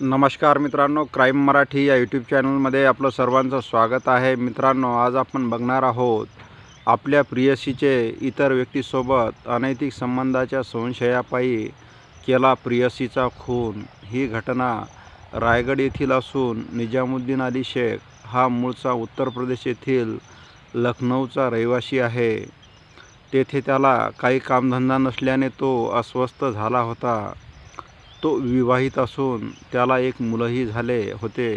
नमस्कार मित्रांनो क्राईम मराठी या यूट्यूब चॅनलमध्ये आपलं सर्वांचं स्वागत आहे. मित्रांनो आज आपण बघणार आहोत आपल्या प्रियसीचे इतर व्यक्तीसोबत अनैतिक संबंधाच्या संशयापायी केला प्रियसीचा खून. ही घटना रायगड येथील असून निजामुद्दीन अली शेख हा मूळचा उत्तर प्रदेश येथील लखनौचा रहिवासी आहे. तेथे त्याला काही कामधंदा नसल्याने तो अस्वस्थ झाला होता. तो विवाहित असून त्याला एक मुलंही झाले होते.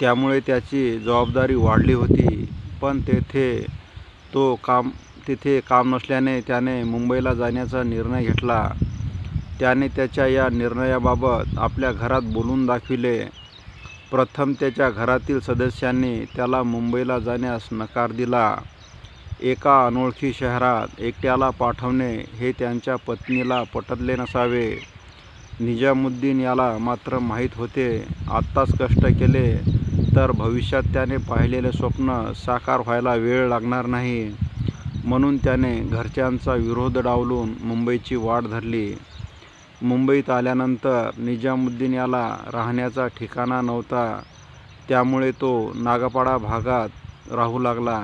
त्यामुळे त्याची जबाबदारी वाढली होती. पण तेथे तो काम तिथे काम नसल्याने त्याने मुंबईला जाण्याचा निर्णय घेतला. त्याने त्याच्या या निर्णयाबाबत आपल्या घरात बोलून दाखविले. प्रथम त्याच्या घरातील सदस्यांनी त्याला मुंबईला जाण्यास नकार दिला. एका अनोळखी शहरात एकट्याला पाठवणे हे त्यांच्या पत्नीला पटतले नसावे. निजामुद्दीन याला मात्र माहीत होते. आत्ताच कष्ट केले तर भविष्यात त्याने पाहिलेले स्वप्न साकार व्हायला वेळ लागणार नाही. म्हणून त्याने घरच्यांचा विरोध डावलून मुंबईची वाट धरली. मुंबईत आल्यानंतर निजामुद्दीन याला राहण्याचा ठिकाणा नव्हता. त्यामुळे तो नागपाडा भागात राहू लागला.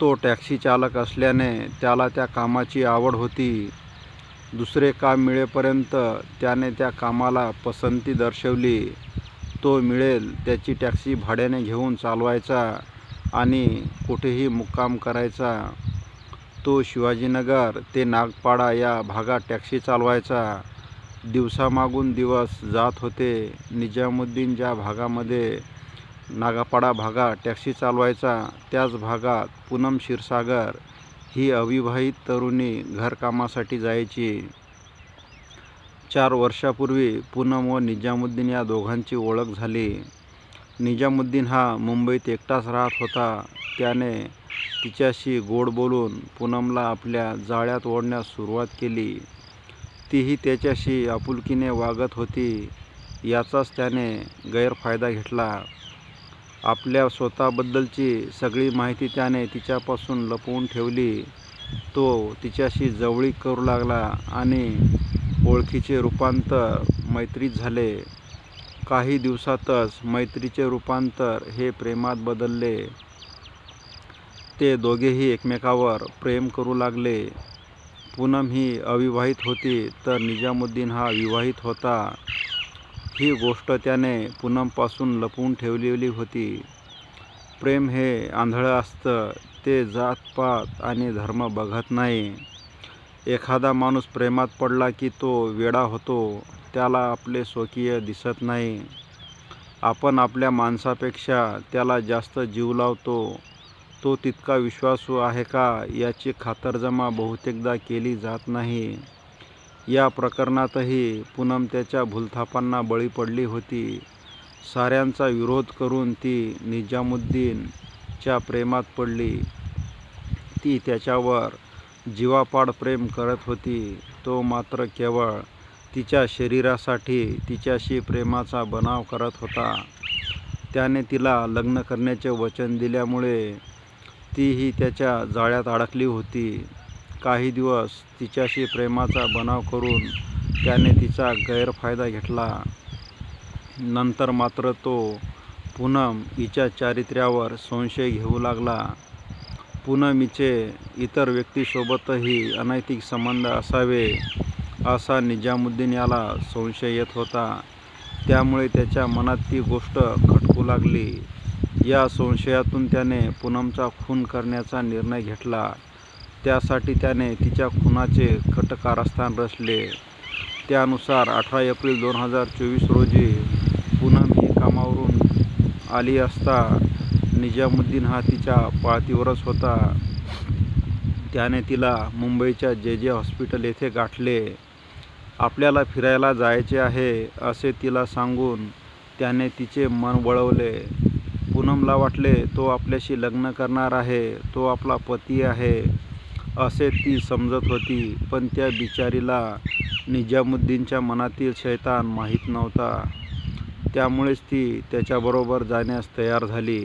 तो टॅक्सी चालक असल्याने त्याला त्या कामाची आवड होती. दुसरे काम मिळेपर्यंत त्याने त्या कामाला पसंती दर्शवली. तो मिळेल त्याची टॅक्सी भाड्याने घेऊन चालवायचा आणि कुठेही मुक्काम करायचा. तो शिवाजीनगर ते नागपाडा या भागात टॅक्सी चालवायचा. दिवसामागून दिवस जात होते. निजामुद्दीन ज्या भागामध्ये नागापाडा भागात टॅक्सी चालवायचा. त्याच भागात पूनम क्षीरसागर ही अविवाहित तरुणी घरकामासाठी जायची. चार वर्षापूर्वी पूनम व निजामुद्दीन या दोघांची ओळख झाली. निजामुद्दीन हा मुंबईत एकटाच राहत होता. त्याने तिच्याशी गोड बोलून पूनमला आपल्या जाळ्यात ओढण्यास सुरुवात केली. तीही त्याच्याशी आपुलकीने वागत होती याचाच त्याने गैरफायदा घेतला. आपल्या स्वतःबद्दलची सगळी माहिती त्याने तिच्यापासून लपवून ठेवली. तो तिच्याशी जवळीक करू लागला आणि ओळखीचे रूपांतर मैत्रीत झाले. काही दिवसातच मैत्रीचे रूपांतर हे प्रेमात बदलले. ते दोघेही एकमेकावर प्रेम करू लागले. पूनम ही अविवाहित होती तर निजामुद्दीन हा विवाहित होता. ही गोष्ट त्याने पूनमपासून लपवून ठेवलेली होती. प्रेम हे आंधळं असतं ते जातपात आणि धर्म बघत नाही. एखादा माणूस प्रेमात पडला की तो वेडा होतो त्याला आपले स्वकीय दिसत नाही. आपण आपल्या माणसापेक्षा त्याला जास्त जीव लावतो. तो तितका विश्वासू आहे का याची खातरजमा बहुतेकदा केली जात नाही. या प्रकरणातही पूनम त्याच्या भूलथापांना बळी पडली होती. साऱ्यांचा विरोध करून ती निजामुद्दीनच्या प्रेमात पडली. ती त्याच्यावर जीवापाड प्रेम करत होती. तो मात्र केवळ तिच्या शरीरासाठी तिच्याशी प्रेमाचा बनाव करत होता. त्याने तिला लग्न करण्याचे वचन दिल्यामुळे तीही त्याच्या जाळ्यात अडकली होती. काही दिवस तिच्याशी प्रेमाचा बनाव करून त्याने तिचा गैरफायदा घेतला. नंतर मात्र तो पूनम हिच्या चारित्र्यावर संशय घेऊ लागला. पूनम हिचे इतर व्यक्तीसोबतही अनैतिक संबंध असावे असा निजामुद्दीन याला संशय येत होता. त्यामुळे त्याच्या मनात ती गोष्ट खटकू लागली. या संशयातून त्याने पूनमचा खून करण्याचा निर्णय घेतला. त्यासाठी त्याने तिच्या खुनाचे कट कारस्थान रचले. त्यानुसार अठरा एप्रिल दोन हजार चोवीस रोजी पूनम ही कामावरून आली असता निजामुद्दीन हा तिच्या पाळतीवरच होता. त्याने तिला मुंबईच्या जे जे हॉस्पिटल येथे गाठले. आपल्याला फिरायला जायचे आहे असे तिला सांगून त्याने तिचे मन वळवले. पूनमला वाटले तो आपल्याशी लग्न करणार आहे तो आपला पती आहे. असे ती समजत होती पण त्या बिचारीला निजामुद्दीनच्या मनातील शैतान माहीत नव्हता. त्यामुळेच ती त्याच्याबरोबर जाण्यास तयार झाली.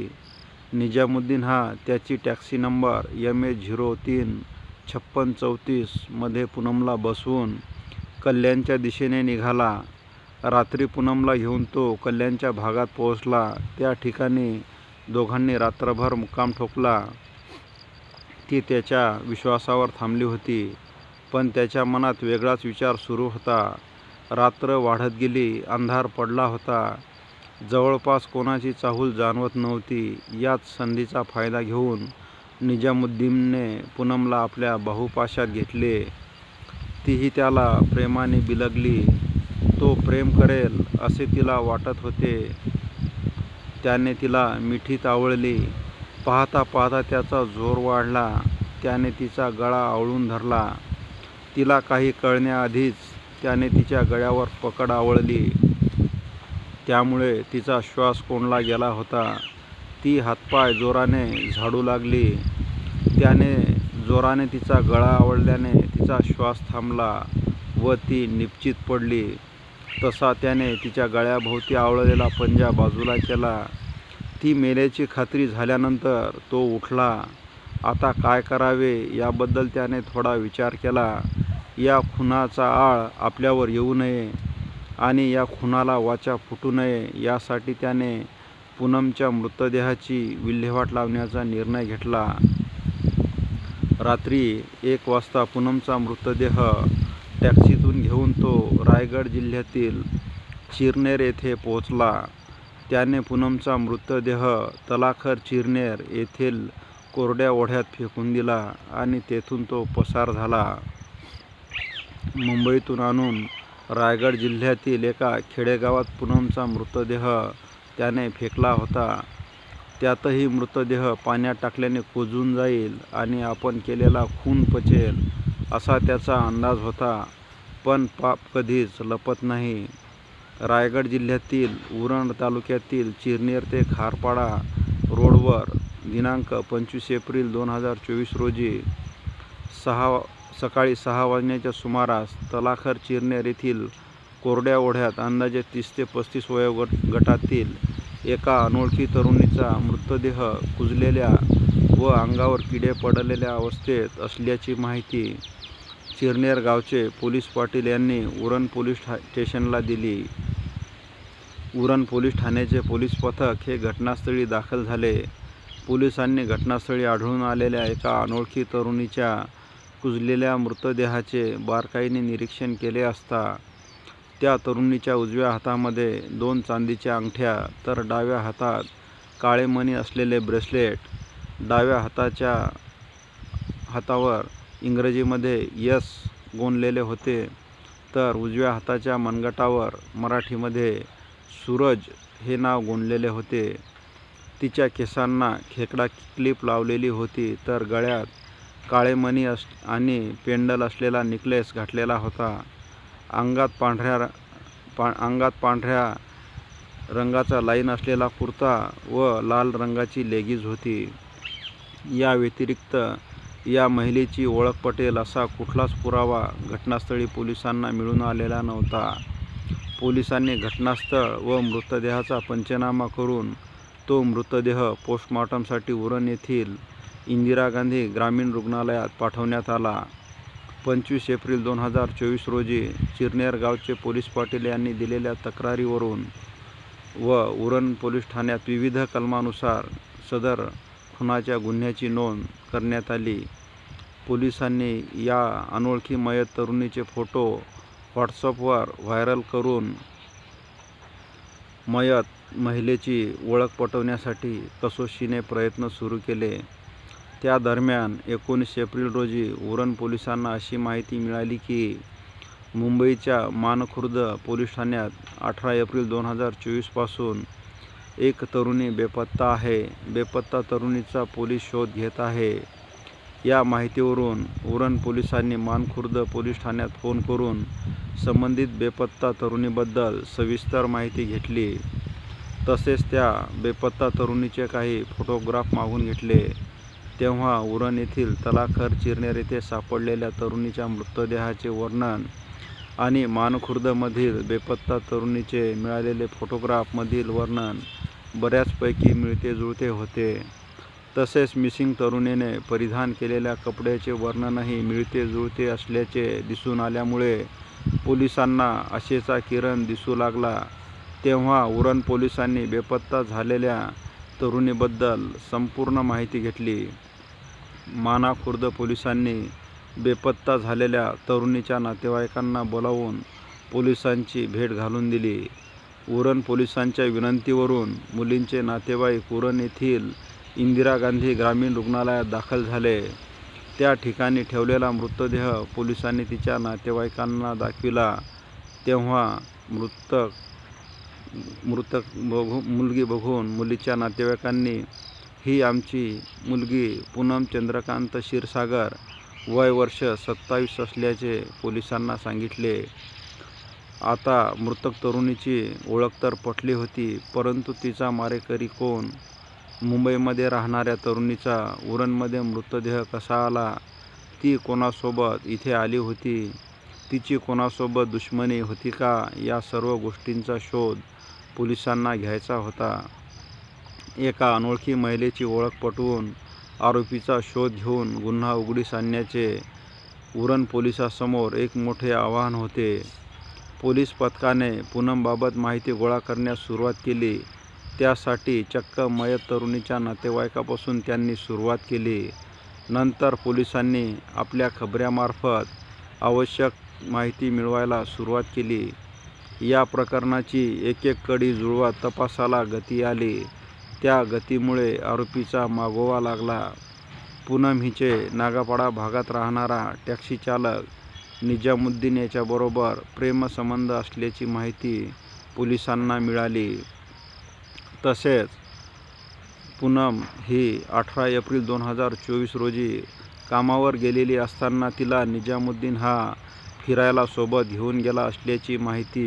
निजामुद्दीन हा त्याची taxi number M A zero तीन छप्पन चौतीसमध्ये पूनमला बसवून कल्याणच्या दिशेने निघाला. रात्री पूनमला घेऊन तो कल्याणच्या भागात पोहोचला. त्या ठिकाणी दोघांनी रात्रभर मुक्काम ठोकला. ती त्याच्या विश्वासावर थांबली होती पण त्याच्या मनात वेगळाच विचार सुरू होता. रात्र वाढत गेली अंधार पडला होता. जवळपास कोणाची चाहूल जाणवत नव्हती. याच संधीचा फायदा घेऊन निजामुद्दीनने पूनमला आपल्या बाहुपाशात घेतले. तीही त्याला प्रेमाने बिलगली. तो प्रेम करेल असे तिला वाटत होते. त्याने तिला मिठीत तावळली पाहता पाहता त्याचा जोर वाढला. त्याने तिचा गळा आवळून धरला. तिला काही कळण्याआधीच त्याने तिच्या गळ्यावर पकड आवळली. त्यामुळे तिचा श्वास कोंडला गेला होता. ती हातपाय जोराने झाडू लागली. त्याने जोराने तिचा गळा आवळल्याने तिचा श्वास थांबला व ती निपचित पडली. तसा त्याने तिच्या गळ्याभोवती आवळलेला पंजा बाजूला केला. ती मेल्याची खात्री झाल्यानंतर तो उठला. आता काय करावे याबद्दल त्याने थोडा विचार केला. या खुनाचा आळ आपल्यावर येऊ नये आणि या खुनाला वाचा फुटू नये यासाठी त्याने पूनमच्या मृतदेहाची विल्हेवाट लावण्याचा निर्णय घेतला. रात्री एक वाजता पूनमचा मृतदेह टॅक्सीतून घेऊन तो रायगड जिल्ह्यातील चिरनेर येथे पोहोचला. त्याने पूनमचा मृतदेह तलाखर चिरनेर येथील कोरड्या ओढ्यात फेकून दिला आणि तेथून तो पसार झाला. मुंबईतून आणून रायगड जिल्ह्यातील एका खेडेगावात पूनमचा मृतदेह त्याने फेकला होता. त्यातही मृतदेह पाण्यात टाकल्याने कुजून जाईल आणि आपण केलेला खून पचेल असा त्याचा अंदाज होता. पण पाप कधीच लपत नाही. रायगड जिल्ह्यातील उरण तालुक्यातील चिरनेर ते खारपाडा रोडवर दिनांक पंचवीस एप्रिल दोन हजार चोवीस रोजी सहा सकाळी सहा वाजण्याच्या सुमारास तलाखर चिरनेर येथील कोरड्या ओढ्यात अंदाजे तीस ते पस्तीस वयोगट गटातील एका अनोळखी तरुणीचा मृतदेह कुजलेल्या व अंगावर किडे पडलेल्या अवस्थेत असल्याची माहिती चिरनेर गावचे पोलीस पाटील यांनी उरण पोलीस ठा स्टेशनला दिली. उरण पोलीस ठाण्याचे पोलीस पथक हे घटनास्थळी दाखल झाले. पोलिसांनी घटनास्थळी आढळून आलेल्या एका अनोळखी तरुणीच्या कुजलेल्या मृतदेहाचे बारकाईने निरीक्षण केले असता त्या तरुणीच्या उजव्या हातामध्ये दोन चांदीच्या अंगठ्या तर डाव्या हातात काळे मणी असलेले ब्रेसलेट डाव्या हाताच्या हातावर इंग्रजीमध्ये यस गोंदलेले होते तर उजव्या हाताच्या मनगटावर मराठीमध्ये सूरज हे नाव गुणलेले होते. तिच्या केसांना खेकडा क्लिप लावलेली होती तर गळ्यात काळे मणी अस आणि पेंडल असलेला निकलेस घातलेला होता. अंगात पांढऱ्या पा अंगात पांढऱ्या रंगाचा लाईन असलेला कुर्ता व लाल रंगाची लेगीज होती. या व्यतिरिक्त या महिलेची ओळख पटेल असा कुठलाच पुरावा घटनास्थळी पोलिसांना मिळून आलेला नव्हता. पोलिसांनी घटनास्थळ व मृतदेहाचा पंचनामा करून तो मृतदेह पोस्टमॉर्टमसाठी उरण येथील इंदिरा गांधी ग्रामीण रुग्णालयात पाठवण्यात आला. पंचवीस एप्रिल दोन हजार चोवीस रोजी चिरनेर गावचे पोलीस पाटील यांनी दिलेल्या तक्रारीवरून व उरण पोलीस ठाण्यात विविध कलमानुसार सदर खुनाच्या गुन्ह्याची नोंद करण्यात आली. पोलिसांनी या अनोळखी मयत तरुणीचे फोटो व्हॉट्सअपवर व्हायरल करून मयत महिलेची ओळख पटवण्यासाठी कसोशीने प्रयत्न सुरू केले. त्या दरम्यान एकोणीस एप्रिल रोजी उरण पोलिसांना अशी माहिती मिळाली की मुंबईच्या मानखुर्द पोलीस ठाण्यात अठरा एप्रिल दोन हजार चोवीसपासून एक तरुणी बेपत्ता आहे. बेपत्ता तरुणीचा पोलीस शोध घेत आहे. या माहितीवरून उरण पोलिसांनी मानखुर्द पोलीस ठाण्यात फोन करून संबंधित बेपत्ता तरुणीबद्दल सविस्तर माहिती घेतली. तसेच त्या बेपत्ता तरुणीचे काही फोटोग्राफ मागून घेतले. तेव्हा उरण येथील तलाखर चिरनेर येथे सापडलेल्या तरुणीच्या मृतदेहाचे वर्णन आणि मानखुर्दमधील बेपत्ता तरुणीचे मिळालेले फोटोग्राफमधील वर्णन बऱ्याचपैकी मिळते जुळते होते. तसेच मिसिंग तरुणीने परिधान केलेल्या कपड्याचे वर्णनही मिळते जुळते असल्याचे दिसून आल्यामुळे पोलिसांना आशेचा किरण दिसू लागला. तेव्हा उरण पोलिसांनी बेपत्ता झालेल्या तरुणीबद्दल संपूर्ण माहिती घेतली. माना खुर्द पोलिसांनी बेपत्ता झालेल्या तरुणीच्या नातेवाईकांना बोलावून पोलिसांची भेट घालून दिली. उरण पोलिसांच्या विनंतीवरून मुलींचे नातेवाईक उरण येथील इंदिरा गांधी ग्रामीण रुग्णालयात दाखल झाले. त्या ठिकाणी ठेवलेला मृतदेह पोलिसांनी तिच्या नातेवाईकांना दाखविला. तेव्हा मृतक मृतक बघू मुलगी बघून मुलीच्या नातेवाईकांनी ही आमची मुलगी पूनम चंद्रकांत क्षीरसागर वय वर्ष सत्तावीस असल्याचे पोलिसांना सांगितले. आता मृतक तरुणीची ओळख तर पटली होती परंतु तिचा मारेकरी कोण? मुंबईमध्ये राहणाऱ्या तरुणीचा उरणमध्ये मृतदेह कसा आला? ती कोणासोबत इथे आली होती? तिची कोणासोबत दुश्मनी होती का? या सर्व गोष्टींचा शोध पोलिसांना घ्यायचा होता. एका अनोळखी महिलेची ओळख पटवून आरोपीचा शोध घेऊन गुन्हा उघडीस आणण्याचे उरण पोलिसासमोर एक मोठे आव्हान होते. पोलीस पथकाने पूनमबाबत माहिती गोळा करण्यास सुरुवात केली. त्यासाठी चक्क मयत तरुणीच्या नातेवाईकापासून त्यांनी सुरुवात केली. नंतर पोलिसांनी आपल्या खबऱ्यामार्फत आवश्यक माहिती मिळवायला सुरुवात केली. या प्रकरणाची एक एक कडी जुळवत तपासाला गती आली. त्या गतीमुळे आरोपीचा मागोवा लागला. पूनम हिचे नागापाडा भागात राहणारा टॅक्सी चालक निजामुद्दीन याच्याबरोबर प्रेमसंबंध असल्याची माहिती पोलिसांना मिळाली. तसेच पूनम ही अठरा एप्रिल दोन हजार चोवीस रोजी कामावर गेलेली असताना तिला निजामुद्दीन हा फिरायला सोबत घेऊन गेला असल्याची माहिती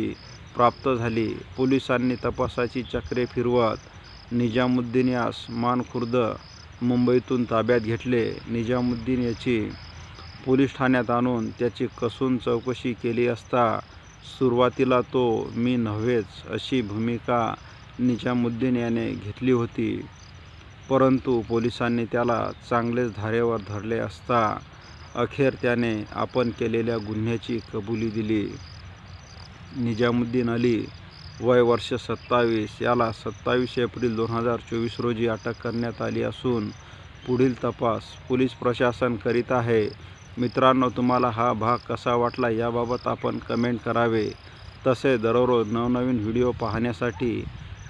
प्राप्त झाली. पोलिसांनी तपासाची चक्रे फिरवत निजामुद्दीन यास मानखुर्द मुंबईतून ताब्यात घेतले. निजामुद्दीन याची पोलीस ठाण्यात आणून त्याची कसून चौकशी केली असता सुरुवातीला तो मी नव्हेच अशी भूमिका निजामुद्दीन याने घेतली होती. परंतु पोलिसांनी त्याला चांगलेच धारेवर धरले असता अखेर त्याने आपण केलेल्या गुन्ह्याची कबुली दिली. निजामुद्दीन अली वय वर्ष सत्तावीस याला सत्तावीस एप्रिल दोन हजार चोवीस रोजी अटक करण्यात आली असून पुढील तपास पोलीस प्रशासन करीत आहे. मित्रांनो तुम्हाला हा भाग कसा वाटला याबाबत आपण कमेंट करावे. तसे दररोज नवनवीन व्हिडिओ पाहण्यासाठी